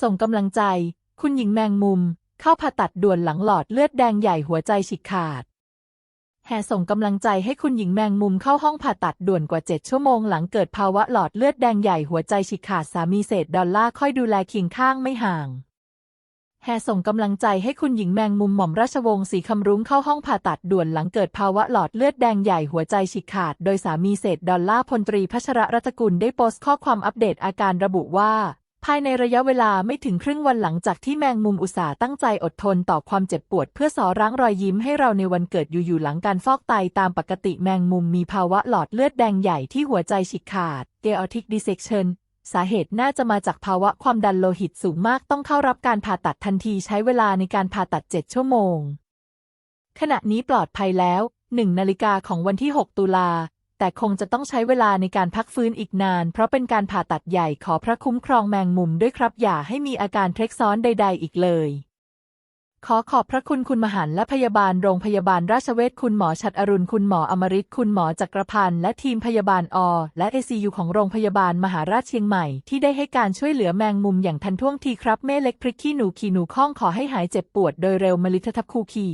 ส่งกำลังใจ คุณหญิงแมงมุม เข้าผ่าตัดด่วนหลังหลอดเลือดแดงใหญ่หัวใจฉีกขาด แห่ส่งกำลังใจให้คุณหญิงแมงมุมเข้าห้องผ่าตัดด่วนกว่า 7 ชั่วโมงหลังเกิดภาวะหลอดเลือดแดงใหญ่หัวใจฉีกขาดสามีเศษดอลลาร์ค่อยดูแลเคียงข้างไม่ห่างแห่ส่งกำลังใจให้คุณหญิงแมงมุมหม่อมราชวงศ์ศรีคำรุ้งเข้าห้องผ่าตัดด่วนหลังเกิดภาวะหลอดเลือดแดงใหญ่หัวใจฉีกขาด โดยสามีเศษดอลล่าพลตรีพัชรรัตกุลได้โพสต์ข้อความอัปเดตอาการระบุว่าายในระยะเวลาไม่ถึงครึ่งวันหลังจากที่แมงมุมอุตสาห์ตั้งใจอดทนต่อความเจ็บปวด เพื่อสอร้างรอยยิ้มให้เราในวันเกิดอยู่ๆหลังการฟอกไตตามปกติแมงมุมมีภาวะหลอดเลือดแดงใหญ่ที่หัวใจฉีกขาด aortic dissection สาเหตุน่าจะมาจากภาวะความดันโลหิตสูงมากต้องเข้ารับการผ่าตัดทันทีใช้เวลาในการผ่าตัด 7 ชั่วโมง ขณะนี้ปลอดภัยแล้ว 1 นาฬิกาของวันที่ 6 ตุลา แต่คงจะต้องใช้เวลาในการพักฟื้นอีกนาน เพราะเป็นการผ่าตัดใหญ่ขอพระคุ้มครองแมงมุมด้วยครับอย่าให้มีอาการเทรกซ้อนใด ๆ อีกเลยขอขอบพระคุณคุณมหันและพยาบาลโรงพยาบาลราชเวชคุณหมอชัดอรุณคุณหมออมริตคุณหมอจักรพันธ์และทีมพยาบาลอและ ACU ของโรงพยาบาลมหาราชเชียงใหม่ที่ได้ให้การช่วยเหลือแมงมุมอย่างทันท่วงทีครับแม่เล็กพริกขี้หนูขีหนูข้องขอให้หายเจ็บปวดโดยเร็วมลิททับคูคี